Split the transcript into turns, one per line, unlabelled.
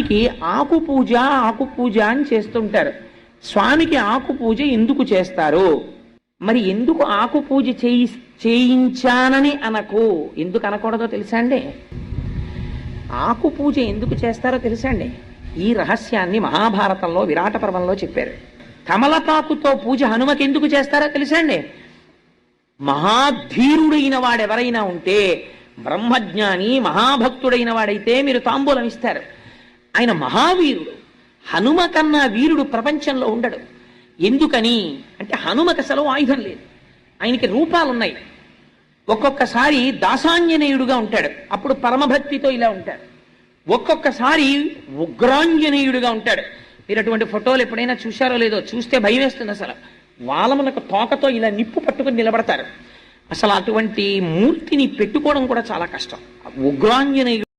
స్వామికి ఆకు పూజ ఆకు పూజ అని చేస్తుంటారు. స్వామికి ఆకు పూజ ఎందుకు చేస్తారు? మరి ఎందుకు ఆకు పూజ చేయి చేయించానని అనకు? ఎందుకు అనకూడదో తెలుసా అండి? ఆకు పూజ ఎందుకు చేస్తారో తెలుసా అండి? ఈ రహస్యాన్ని మహాభారతంలో విరాట పర్వంలో చెప్పారు. కమలపాకుతో పూజ హనుమకి ఎందుకు చేస్తారో తెలుసా అండి? మహాధీరుడైన వాడెవరైనా ఉంటే బ్రహ్మజ్ఞాని మహాభక్తుడైన వాడైతే మీరు తాంబూలం ఇస్తారు. ఆయన మహావీరుడు. హనుమ కన్నా వీరుడు ప్రపంచంలో ఉండడు. ఎందుకని? అంటే హనుమకి అసలు ఆయుధం లేదు. ఆయనకి రూపాలు ఉన్నాయి ఒక్కొక్కసారి దాసాంజనేయుడుగా ఉంటాడు. అప్పుడు పరమభక్తితో ఇలా ఉంటాడు. ఒక్కొక్కసారి ఉగ్రాంజనేయుడుగా ఉంటాడు. మీరు అటువంటి ఫోటోలు ఎప్పుడైనా చూశారో లేదో చూస్తే భయం వేస్తుంది అసలు. వాళ్ళమునకు తోకతో ఇలా నిప్పు పట్టుకుని నిలబడతారు. అసలు అటువంటి మూర్తిని పెట్టుకోవడం కూడా చాలా కష్టం. ఉగ్రాంజనేయుడు